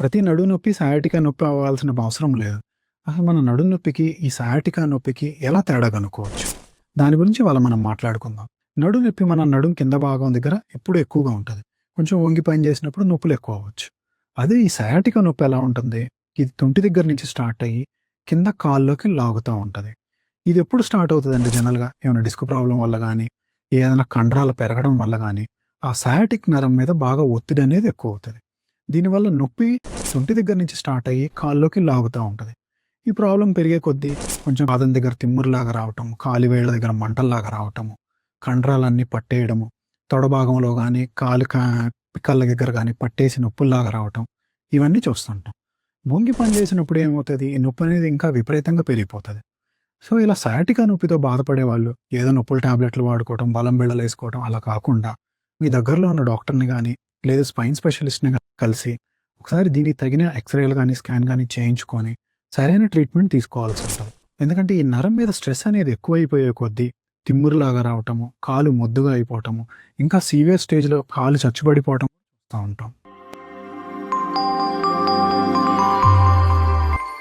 ప్రతి నడు నొప్పి సయాటికా నొప్పి అవ్వాల్సిన అవసరం లేదు. అసలు మన నడు నొప్పికి ఈ సయాటికా నొప్పికి ఎలా తేడా కనుక్కోవచ్చు? దాని గురించి వాళ్ళ మనం మాట్లాడుకుందాం. నడు నొప్పి మన నడుం కింద భాగం దగ్గర ఎప్పుడు ఎక్కువగా ఉంటుంది. కొంచెం వంగి పని చేసినప్పుడు నొప్పులు ఎక్కువ అవ్వచ్చు. అదే ఈ సయాటికా నొప్పి ఎలా ఉంటుంది? ఇది తొంటి దగ్గర నుంచి స్టార్ట్ అయ్యి కింద కాల్లోకి లాగుతూ ఉంటుంది. ఇది ఎప్పుడు స్టార్ట్ అవుతుందండి జనరల్గా? ఏమైనా డిస్క్ ప్రాబ్లం వల్ల కానీ ఏదైనా కండరాలు పెరగడం వల్ల కానీ ఆ సయాటిక్ నరం మీద బాగా ఒత్తిడి అనేది ఎక్కువ అవుతుంది. దీనివల్ల నొప్పి సొంటి దగ్గర నుంచి స్టార్ట్ అయ్యి కాల్లోకి లాగుతూ ఉంటుంది. ఈ ప్రాబ్లం పెరిగే కొద్దీ కొంచెం పాదం దగ్గర తిమ్మురులాగా రావటం కాలివేళ్ళ దగ్గర మంటల్లాగా రావటము కండరాలన్నీ పట్టేయడము తొడభాగంలో కానీ కాలు కా పిక్కల దగ్గర కానీ పట్టేసి నొప్పుల్లాగా రావటం ఇవన్నీ చూస్తుంటాం. బొంగి పని చేసినప్పుడు ఏమవుతుంది? ఈ నొప్పి అనేది ఇంకా విపరీతంగా పెరిగిపోతుంది. సో ఇలా సయాటికా నొప్పితో బాధపడే వాళ్ళు ఏదో నొప్పుల టాబ్లెట్లు వాడుకోవడం బలం బిళ్ళలు వేసుకోవడం అలా కాకుండా మీ దగ్గరలో ఉన్న డాక్టర్ని కానీ లేదా స్పైన్ స్పెషలిస్ట్ని కానీ కలిసి ఒకసారి దీనికి తగిన ఎక్స్రేలు కానీ స్కాన్ కానీ చేయించుకొని సరైన ట్రీట్మెంట్ తీసుకోవాల్సి ఉంటుంది. ఎందుకంటే ఈ నరం మీద స్ట్రెస్ అనేది ఎక్కువైపోయే కొద్దీ తిమ్మురులాగా రావటము కాలు మొద్దుగా అయిపోవటము ఇంకా సీవియర్ స్టేజ్లో కాలు చచ్చుబడిపోవటం చూస్తూ ఉంటాం.